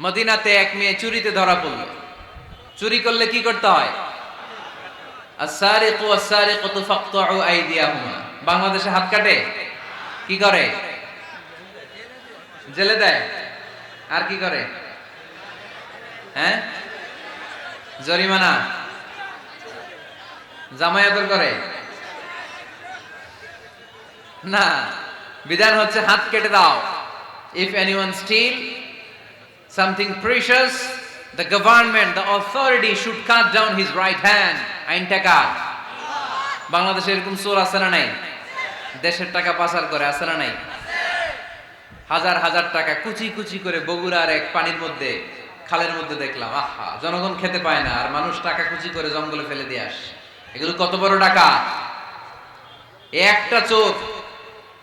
মদিনাতে এক মেয়ে চুরিতে ধরা পড়ল। চুরি করলে কি করতে হয়? বাংলাদেশে হাত কাটে? কি করে? জেলে দেয়? আর কি করে? হ্যাঁ? জরিমানা? জামায়াতর করে? না। বিধান হচ্ছে হাত কেটে দাও। If anyone steal something precious. The government, the authority should cut down his right hand. আইনটা কার বাংলাদেশে এরকম চোর আছে না নাই? দেশের টাকা পাচার করে আছে না নাই? হাজার হাজার টাকা কুচি কুচি করে বগুড়ার এক পানির মধ্যে, খালের মধ্যে দেখলাম, আহা, জনগণ খেতে পায় না, আর মানুষ টাকা কুচি করে জঙ্গলে ফেলে দিয়ে আস। এগুলো কত বড় টাকা একটা চোর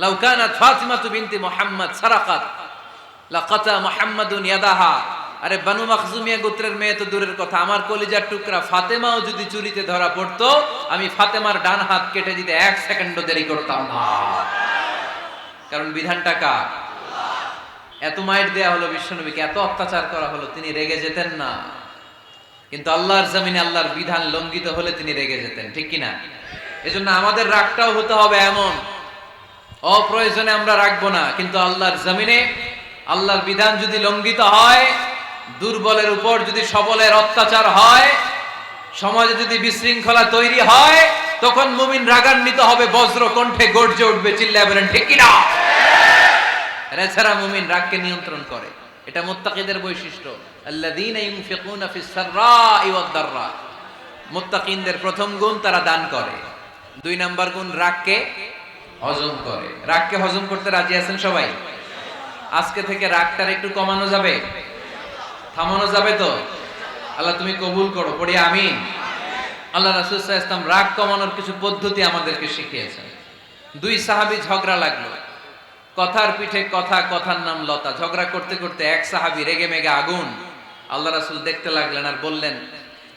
লাউ কানাত ফাতিমাতু বিনতি মুহাম্মদ সারাকাত। লাকাতা মুহাম্মাদুন ইয়াদাহা। আরে বানু মাখজুমিয়া গোত্রের মেয়ে তো দূরের কথা। আমার কলিজার টুকরা ফাতেমাও যদি চুরিতে ধরা পড়তো, আমি ফাতেমার ডান হাত কেটে দিতে এক সেকেন্ডও দেরি করতাম না। কারণ বিধানটা কার? এত মাইট দেয়া হলো বিশ্বনবীকে, এত অত্যাচার করা হলো, তিনি রেগে যেতেন না। কিন্তু আল্লাহর জমিনে আল্লাহর বিধান লঙ্ঘিত হলে তিনি রেগে যেতেন, ঠিক কিনা? এজন্য আমাদের রাগটাও হতে হবে এমন। অপ্রয়োজনে আমরা রাখব না, কিন্তু আল্লাহর জমিনে, আল্লাহর বিধান যদি লঙ্ঘিত হয়, দুর্বলের উপর যদি সবলের অত্যাচার হয়, সমাজে যদি বিশৃঙ্খলা তৈরি হয়, তখন মুমিন রাগান্বিত হবে, বজ্র কণ্ঠে গর্জে উঠবে, চিল্লায় বলেন, ঠিক কিনা? এছাড়া মুমিন রাগকে নিয়ন্ত্রণ করে। এটা মুত্তাকিদের বৈশিষ্ট্য। ওয়াদ প্রথম গুণ তারা দান করে। দুই নাম্বার গুণ রাগকে হজম করে। রাগকে হজম করতে রাজি আছেন সবাই? আজকে থেকে রাগটার একটু কমানো যাবে? থামানো যাবে তো? আল্লাহ তুমি কবুল করো, পড়ি আমিন। আল্লাহ রাসূল ওয়াসাল্লাম রাগ কমানোর কিছু পদ্ধতি আমাদেরকে শিখিয়েছেন। দুই সাহাবি ঝগড়া লাগল। কথার পিঠে কথা, কথার নাম লতা। ঝগড়া করতে করতে এক সাহাবি রেগে মেগে আগুন। আল্লাহ রাসূল দেখতে লাগলেন আর বললেন,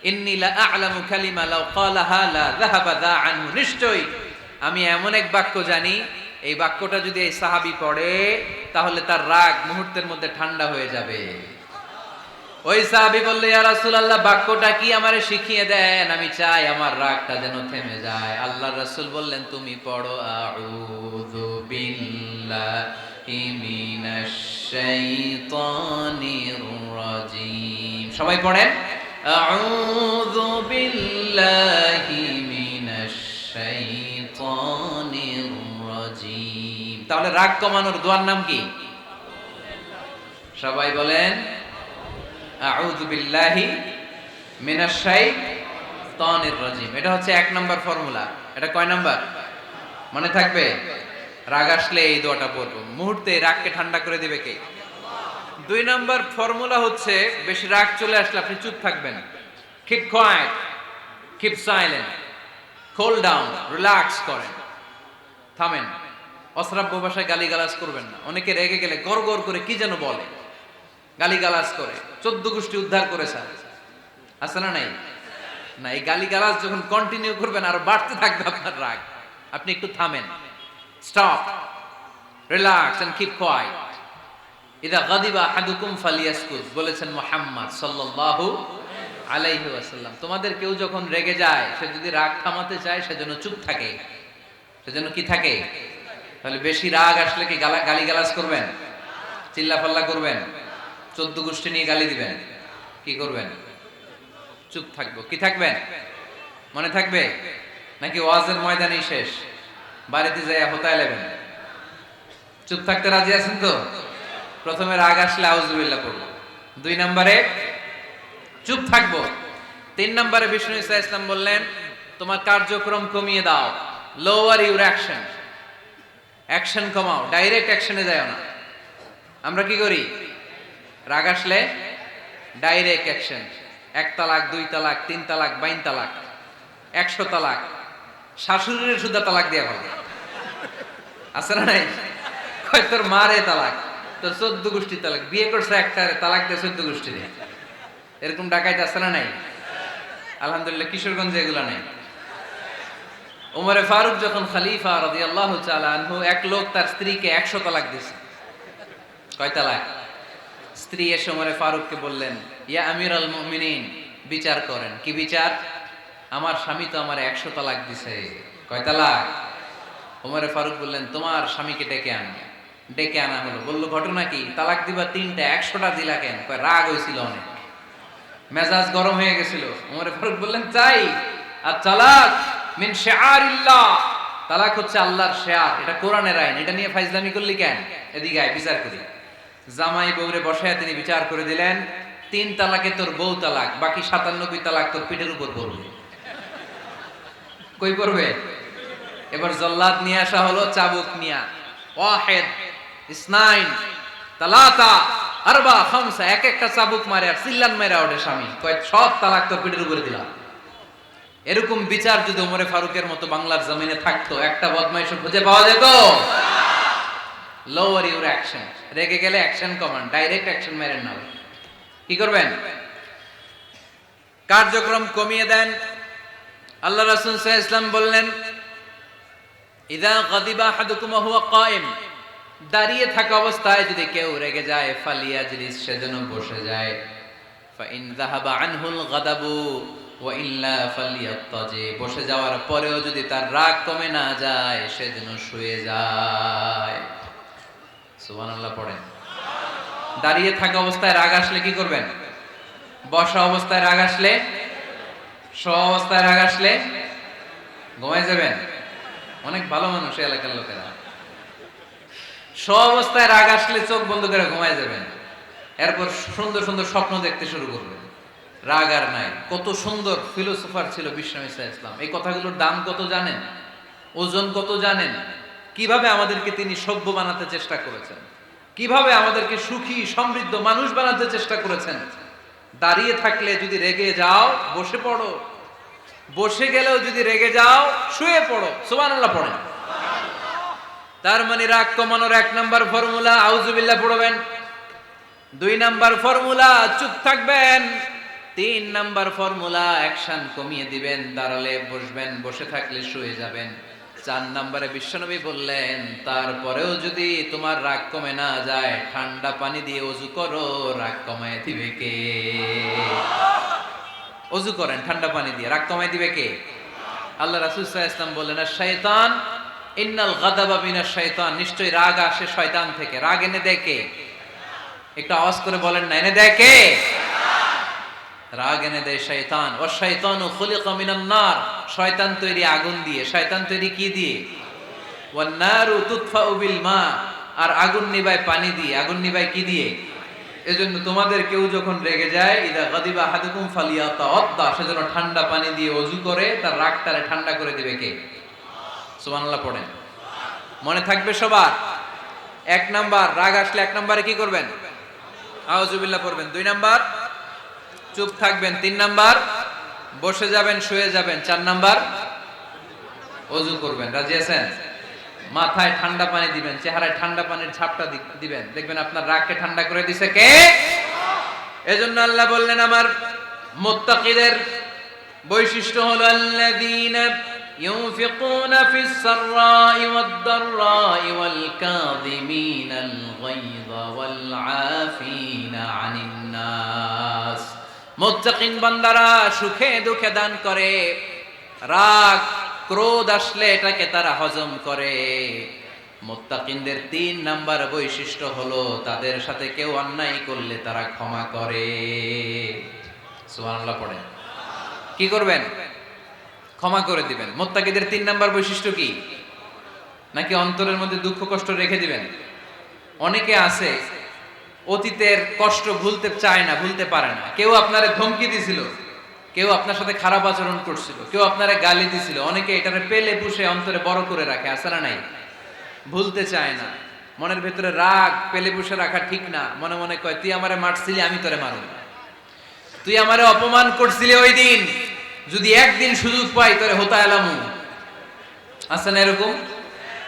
ইন্নী লা আ'লামু কালিমা লাউ ক্বালাহা লা যাহাবা দা আনহু নিশ্চয়ই আমি এমন এক বাক্য জানি, এই বাক্যটা যদি এই সাহাবি পড়ে, তাহলে তার রাগ মুহূর্তের মধ্যে ঠান্ডা হয়ে যাবে। ওই সাহাবি বললে রাসূলুল্লাহ, বাক্যটা কি আমারে শিখিয়ে দেন? আমি চাই আমার রাগটা যেন থেমে যায়। আল্লাহ রাসূল বললেন, তুমি পড়ো সবাই পড়েন তাহলে রাগ কমানোর দোয়ার নাম কি? সবাই বলেন, আউযু বিল্লাহি মিনাশ শাইতানির রাজিম। এটা হচ্ছে এক নাম্বার ফর্মুলা। এটা কয় নাম্বার? মনে থাকবে? রাগ আসলে এই দোয়াটা পড়ব। মুহূর্তে রাগকে ঠান্ডা করে দিবে কে? দুই নাম্বার ফর্মুলা হচ্ছে, বেশি রাগ চলে আসলে আপনি চুপ থাকবেন। Keep quiet keep silent cool down relax করেন। থামেন। অশ্রাব্য ভাষায় গালিগালাজ করবেন না। অনেকে রেগে গেলে গড় গড় করে কি যেন বলে। গালিগালাজ করে। চোদ্দ গোষ্ঠী উদ্ধার করে স্যার আছে না নাই? না, এই গালিগালাজ যখন কন্টিনিউ করবেন, আরও বাড়তে থাকবে আপনার রাগ। আপনি একটু থামেন। Stop relax and keep quiet ইদা গাদিবা হাদুকুম ফালিয়াসকুত বলেছেন মুহাম্মদ সাল্লাল্লাহু আলাইহি ওয়াসাল্লাম। তোমাদের কেউ যখন রেগে যায়, সে যদি রাগ থামাতে চায় সেজন্য চুপ থাকে। সেজন্য কি থাকে? তাহলে বেশি রাগ আসলে কি গালা গালিগালাজ করবেন? চিল্লাফাল্লা করবেন? চোদ্দ গোষ্ঠী নিয়ে গালি দিবেন? কি করবেন? চুপ থাকব। কি থাকবেন মনে থাকবে? নাকি ওয়াজের ময়দানেই শেষ? বাড়িতে যাইয়া হোতায় নেবেন চুপ থাকতে রাজি আছেন তো? প্রথমে রাগ আসলে আউজুবিল্লাহ পড়ব। দুই নম্বরে, চুপ থাকব। তিন নম্বরে বিষ্ণু ইসা ইসলাম বললেন, তোমার কার্যক্রম কমিয়ে দাও। লোয়ার ইউর অ্যাকশন অ্যাকশন কমাও ডাইরেক্ট অ্যাকশনে যায় না। আমরা কি করি? রাগ আসলে ডাইরেক্ট অ্যাকশন এক তালাক, দুই তালাক, তিন তালাক, বাইন তালাক, একশো তালাক। শাশুড়ির সুদ্ধা তালাক দিয়া ভালো। আছে না নাই? কয়, তোর মারে তালাক, তোর চোদ্দ গোষ্ঠী তালাক, বিয়ে করছে একটা তালাক দিয়ে চোদ্দ গোষ্ঠী এরকম ডাকাইতে আছে না নাই? আলহামদুলিল্লাহ, কিশোরগঞ্জে এগুলো নাই। উমরে ফারুক যখন খালিফা রাদি আল্লাহ আনহু, এক লোক তার স্ত্রীকে একশো তালাক দিছে কয় তালাক? স্ত্রী এসে উমরে ফারুককে বললেন, ইয়া আমির আল মুমিনিন, বিচার করেন। কি বিচার? আমার স্বামী তো আমার একশো তালাক দিছে। কয় তালাক? উমরে ফারুক বললেন, তোমার স্বামীকে ডেকে আন। ডেকে আনা হলো। বলল, ঘটনা কি? তালাক দিবা তিনটা, একশোটা দিলা কেন? কয়, রাগ হয়েছিল অনেক। মেজাজ গরম হয়ে গেছিল। উমরে ফারুক বললেন, চাই। আর তালাক মিন শেয়ারিল্লাহ তালাক হচ্ছে আল্লাহর শেয়ার এটা কোরআনের আইন। এটা নিয়ে ফাইজলামি করলি কেন? এদিকে আয়, বিচার করি। জামাই বউরে বসায় তিনি বিচার করে দিলেন, তিন তালাকে তোর বউ তালাক, বাকি সাতান্নবই তালাক তোর পিঠের উপর পড়বে। কই পড়বে? এবার জল্লাদ নিয়ে আসা হলো, চাবুক নিয়া। ওয়াহেদ, ইসনাইন, তালাতা, আরবা, খামসা, এক একটা চাবুক মারে আর সিল্লান ওঠে স্বামী। কয়, সব তালাক তোর পিঠের উপরে দিলাম। এরকম বিচার যদি ওমরে ফারুকের মতো বাংলার জমিনে থাকতো, একটা বদমাইশ খুঁজে পাওয়া যেত? লোয়ার ইউর অ্যাকশন রেগে গেলে অ্যাকশন কমান্ড ডাইরেক্ট অ্যাকশন মেরেন না কি করবেন? কার্যক্রম কমিয়ে দেন। আল্লাহ রাসূল আলাইহি ইসলাম বললেন, ইদা গাদিবা আহাদুকুম হুয়া কায়েম। দাঁড়িয়ে থাকা অবস্থায় যদি কেউ রেগে যায় ফালিয়া ফালিয়াজলিস সেজন্য বসে যায়। ফাইন যাহাবা আনহুল গাদাবু বসে যাওয়ার পরেও যদি তার রাগ কমে না যায় সেজন্য শুয়ে যায়। পড়েন। দাঁড়িয়ে থাকা অবস্থায় রাগ আসলে কি করবেন? বসা অবস্থায় রাগ আসলে স অবস্থায় রাগ আসলে ঘুমায় যাবেন। অনেক ভালো মানুষ এলাকার লোকেরা। স অবস্থায় রাগ আসলে চোখ বন্ধ করে ঘুমায় যাবেন। এরপর সুন্দর সুন্দর স্বপ্ন দেখতে শুরু করবেন। রাগ আর নাই। কত সুন্দর ফিলোসোফার ছিল বিশ্বনাথ ইসলাম। এই কথাগুলোর দাম কত জানেন? ওজন কত জানেন? কীভাবে আমাদেরকে তিনি সভ্য বানাতে চেষ্টা করেছেন? কীভাবে আমাদেরকে সুখী, সমৃদ্ধ মানুষ বানাতে চেষ্টা করেছেন? দাঁড়িয়ে থাকলে যদি রেগে যাও, বসে পড়ো। বসে গেলেও যদি রেগে যাও, শুয়ে পড়ো। সুবহানাল্লাহ পড়েন। তার মানে রাগ কমানোর এক নাম্বার ফর্মুলা আউজুবিল্লাহ পড়বেন। দুই নাম্বার ফর্মুলা, চুপ থাকবেন। তিন নাম্বার ফর্মুলা অ্যাকশন কমিয়ে দিবেন, দাঁড়ালে বসবেন, বসে থাকলে শুয়ে যাবেন। চার নাম্বারে বিশ্বনবী বললেন, তারপরেও যদি তোমার রাগ কমে না যায়, ঠান্ডা পানি দিয়ে অজু করো, রাগ কমায় দিবে কে? অজু করেন, ঠান্ডা পানি দিয়ে, রাগ কমায় দিবে কে? আল্লাহ রাসূল ইসলাম বললেন আর শয়তান ইন্নাল গাদাবা মিনাশ শয়তান। নিশ্চয়ই রাগ আসে শয়তান থেকে। রাগ এনে দেখে একটু আওয়াজ করে বলেন না, এনে কে? রাগ এনে দেয় শয়তান। ও শয়তান ও খুলিকা মিনান নার। শয়তান তৈরি আগুন দিয়ে। শয়তান তৈরি কি দিয়ে? ওয়ান নারু তুতফাউ বিল মা। আর আগুন নিবায় পানি দিয়ে। আগুন নিবায় কি দিয়ে? এজন্য তোমাদের কেউ যখন রেগে যায়, ইদা গাদিবা হাদুকুম অদ্দা সেজন্য ঠান্ডা পানি দিয়ে অজু করে, তার রাগটারে ঠান্ডা করে দিবে কে? সুবহানাল্লাহ পড়েন। মনে থাকবে সবার? এক নাম্বার, রাগ আসলে এক নাম্বারে কি করবেন? আউজুবিল্লাহ পড়বেন। দুই নাম্বার চুপ থাকবেন তিন নাম্বার বসে যাবেন শুয়ে যাবেন চার নাম্বার অজু করবেন রাজি আছেন মাথায় ঠান্ডা পানি দিবেন চেহারায় ঠান্ডা পানির ছাপটা দি- দিবেন দেখবেন আপনার রাগকে ঠান্ডা করে দিছে কে এজন্য আল্লাহ বললেন আমার মুত্তাকিদের বৈশিষ্ট্য হলো আল্লাযীনা ينفقون في السراء والضراء والكاظمين الغيظ والعافين عن الناس মুত্তাকিন বান্দারা সুখে দুঃখে দান করে। রাগ, ক্রোধ আসলে এটাকে তারা হজম করে। মোত্তাকিনদের তিন নাম্বার বৈশিষ্ট্য হলো তাদের সাথে কেউ অন্যায় করলে তারা ক্ষমা করে। সুবহানাল্লাহ পড়ে কি করবেন? ক্ষমা করে দিবেন। মোত্তাকিদের তিন নাম্বার বৈশিষ্ট্য কি? নাকি অন্তরের মধ্যে দুঃখ কষ্ট রেখে দিবেন? অনেকে আছে অতীতের কষ্ট ভুলতে চায় না, ভুলতে পারে না। কেউ আপনারে ধমকি দিছিল, কেউ আপনার সাথে খারাপ আচরণ করছিল, কেউ আপনারে গালি দিছিল। অনেকে এটারে পেলে পুষে অন্তরে বড় করে রাখে না নাই? ভুলতে চায় না। মনের ভেতরে রাগ, পেলে পুষে রাখা ঠিক না। মনে মনে কয়, তুই আমারে মারছিলি, আমি তোরে মারব তুই আমারে অপমান করছিলি ওই দিন। যদি একদিন সুযোগ পাই, তোরে হতা এলামু আছে এরকম?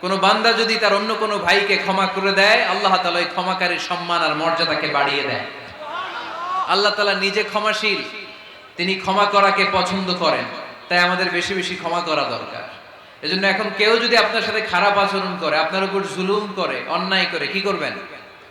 কোন বান্দা যদি তার অন্য কোনো ভাইকে ক্ষমা করে দেয়, আল্লাহ তালা ওই ক্ষমাকারীর সম্মান আর মর্যাদাকে বাড়িয়ে দেয়। আল্লাহ তালা নিজে ক্ষমাশীল, তিনি ক্ষমা করাকে পছন্দ করেন, তাই আমাদের বেশি বেশি ক্ষমা করা দরকার। এজন্য এখন কেউ যদি আপনার সাথে খারাপ আচরণ করে, আপনার উপর জুলুম করে, অন্যায় করে, কি করবেন?